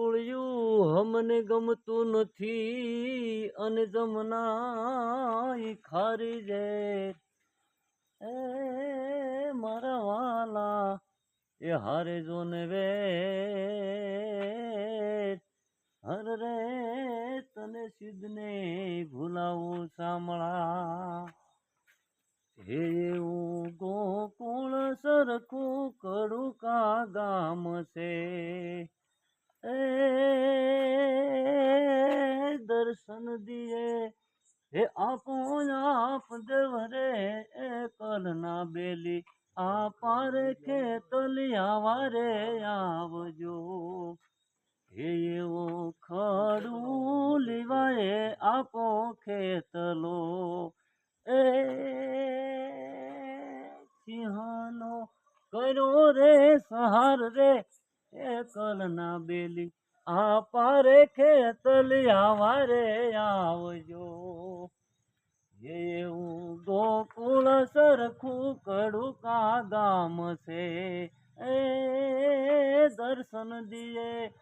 ગોકુળિયું અમને ગમતું નથી. અને જમના ખારી જે એ મારા વાલા, એ હારે જોને વે હર રે તને સિદ્ધને ભૂલાવું સાંભળા. હે ગોકુળ સરખું કડુકા ગામ છે? દર્શન દિયે હે આપો આપ દેવરે, એ કલના બેલી, આ પારે ખેતલિયા વારે આવજો. હે એવો ખડું લીવાએ આપો ખેતલો. એ સિંહનો કર્યો રે, સહાર રે, એ કલના બેલી આ પારે ખેતલિયા વારે આવજો. એવું ગોકુળ સરખું કડુકા ગામ છે. એ દર્શન દિયે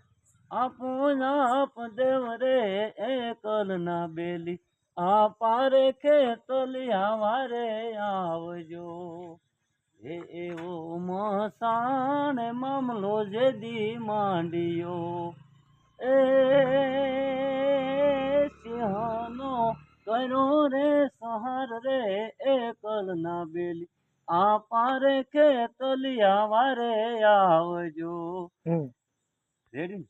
આપો આપ દેવ રે એ કલના બેલી. આ પારે ખેતલિયા વારે આવજો. એ એવો મસાણ મામલો જે દી માંડ્યો. એ સિંહનો કર્યો રે સહાર રે એ કલના બેલી. આ પારે ખેતલિયા વારે આવજો. રેડી